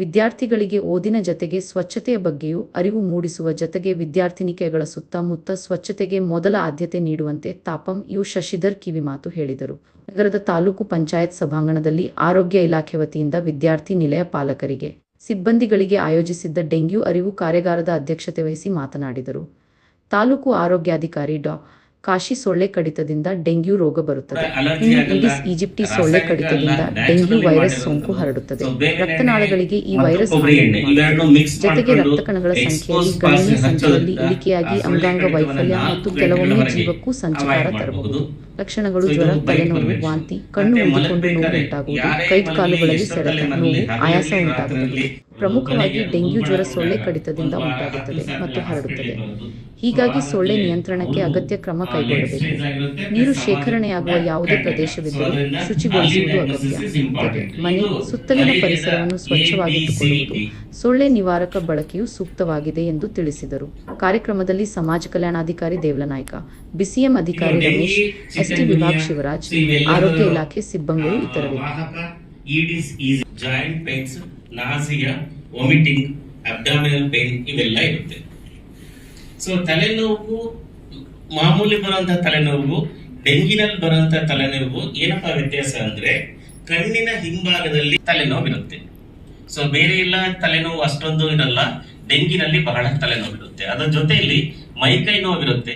ವಿದ್ಯಾರ್ಥಿಗಳಿಗೆ ಓದಿನ ಜತೆಗೆ ಸ್ವಚ್ಛತೆಯ ಬಗ್ಗೆಯೂ ಅರಿವು ಮೂಡಿಸುವ ಜತೆಗೆ ವಿದ್ಯಾರ್ಥಿನಿಕೆಗಳ ಸುತ್ತಮುತ್ತ ಸ್ವಚ್ಛತೆಗೆ ಮೊದಲ ಆದ್ಯತೆ ನೀಡುವಂತೆ ತಾಪಂ ಯು ಶಶಿಧರ್ ಕಿವಿಮಾತು ಹೇಳಿದರು. ನಗರದ ತಾಲೂಕು ಪಂಚಾಯತ್ ಸಭಾಂಗಣದಲ್ಲಿ ಆರೋಗ್ಯ ಇಲಾಖೆ ವತಿಯಿಂದ ವಿದ್ಯಾರ್ಥಿ ನಿಲಯ ಪಾಲಕರಿಗೆ, ಸಿಬ್ಬಂದಿಗಳಿಗೆ ಆಯೋಜಿಸಿದ್ದ ಡೆಂಗ್ಯೂ ಅರಿವು ಕಾರ್ಯಾಗಾರದ ಅಧ್ಯಕ್ಷತೆ ವಹಿಸಿ ಮಾತನಾಡಿದರು. ತಾಲೂಕು ಆರೋಗ್ಯಾಧಿಕಾರಿ ಡಾ. ಕಾಶಿ ಸೊಳ್ಳೆ ಕಡಿತದಿಂದ ಡೆಂಗ್ಯೂ ರೋಗ ಬರುತ್ತದೆ. ಈಡಿಸ್ ಈಜಿಪ್ಟಿ ಸೊಳ್ಳೆ ಕಡಿತದಿಂದ ಡೆಂಗ್ಯೂ ವೈರಸ್. ಸೋಂಕು ಹರಡುತ್ತದೆ. ರಕ್ತನಾಳಗಳಿಗೆ ಈ ವೈರಸ್ ಜೊತೆಗೆ ರಕ್ತ ಕಣಗಳ ಸಂಖ್ಯೆಯಲ್ಲಿ ಗಣನೀಯ ಸಂಖ್ಯೆಯಲ್ಲಿ ಇಳಿಕೆಯಾಗಿ ಅಂಗಾಂಗ ವೈಫಲ್ಯ ಮತ್ತು ಕೆಲವೊಮ್ಮೆ ಜೀವಕ್ಕೂ ಸಂಚಕಾರ ತರಬಹುದು. ಲಕ್ಷಣಗಳು ಜ್ವರ ತಲೆನೋವು ವಾಂತಿ ಕಣ್ಣು ಊದಿಕೊಂಡು ನೋವು ಉಂಟಾಗುವುದು ಕೈ ಕಾಲುಗಳಲ್ಲಿ ಸೆರೆ ಸೆಳೆತ ನೋವು ಆಯಾಸ ಉಂಟಾಗುತ್ತದೆ. ಪ್ರಮುಖವಾಗಿ ಡೆಂಗ್ಯೂ ಜ್ವರ ಸೊಳ್ಳೆ ಕಡಿತದಿಂದ ಉಂಟಾಗುತ್ತದೆ ಮತ್ತು ಹರಡುತ್ತದೆ. ಹೀಗಾಗಿ ಸೊಳ್ಳೆ ನಿಯಂತ್ರಣಕ್ಕೆ ಅಗತ್ಯ ಕ್ರಮ ಕೈಗೊಳ್ಳಬೇಕು. ನೀರು ಶೇಖರಣೆಯಾಗುವ ಯಾವುದೇ. ಪ್ರದೇಶವಿದ್ದರೂ ಶುಚಿಗೊಳಿಸುವುದು ಅಗತ್ಯ. ಮನೆ ಸುತ್ತಲಿನ ಪರಿಸರವನ್ನು ಸ್ವಚ್ಛವಾಗಿಟ್ಟುಕೊಳ್ಳುವುದು. ಸೊಳ್ಳೆ ನಿವಾರಕ ಬಳಕೆಯು ಸೂಕ್ತವಾಗಿದೆ ಎಂದು ತಿಳಿಸಿದರು. ಕಾರ್ಯಕ್ರಮದಲ್ಲಿ ಸಮಾಜ ಕಲ್ಯಾಣಾಧಿಕಾರಿ ದೇವಲನಾಯ್ಕ ಬಿಸಿಎಂ ಅಧಿಕಾರಿ ರಮೇಶ್ ಎಸ್ಟಿ ವಿಭಾಗ್ ಶಿವರಾಜ್ ಆರೋಗ್ಯ ಇಲಾಖೆ ಸಿಬ್ಬಂದಿಗಳು ಇತರರು. Joint pains nausea vomiting abdominal pain ಇವೆಲ್ಲ ಇರುತ್ತೆ. ಸೊ ತಲೆನೋವು ಮಾಮೂಲಿ ಬರುವಂತಹ ತಲೆನೋವು ಡೆಂಗಿನಲ್ಲಿ ಬರುವಂತ ತಲೆನೋವು ಏನಪ್ಪಾ ವ್ಯತ್ಯಾಸ ಅಂದ್ರೆ ಕಣ್ಣಿನ ಹಿಂಭಾಗದಲ್ಲಿ ತಲೆನೋವು ಇರುತ್ತೆ. ಸೊ ಬೇರೆ ಎಲ್ಲ ತಲೆನೋವು ಅಷ್ಟೊಂದು ಇರಲ್ಲ ಡೆಂಗಿನಲ್ಲಿ ಬಹಳ ತಲೆನೋವು ಇರುತ್ತೆ. ಅದರ ಜೊತೆಯಲ್ಲಿ ಮೈಕೈ ನೋವಿರುತ್ತೆ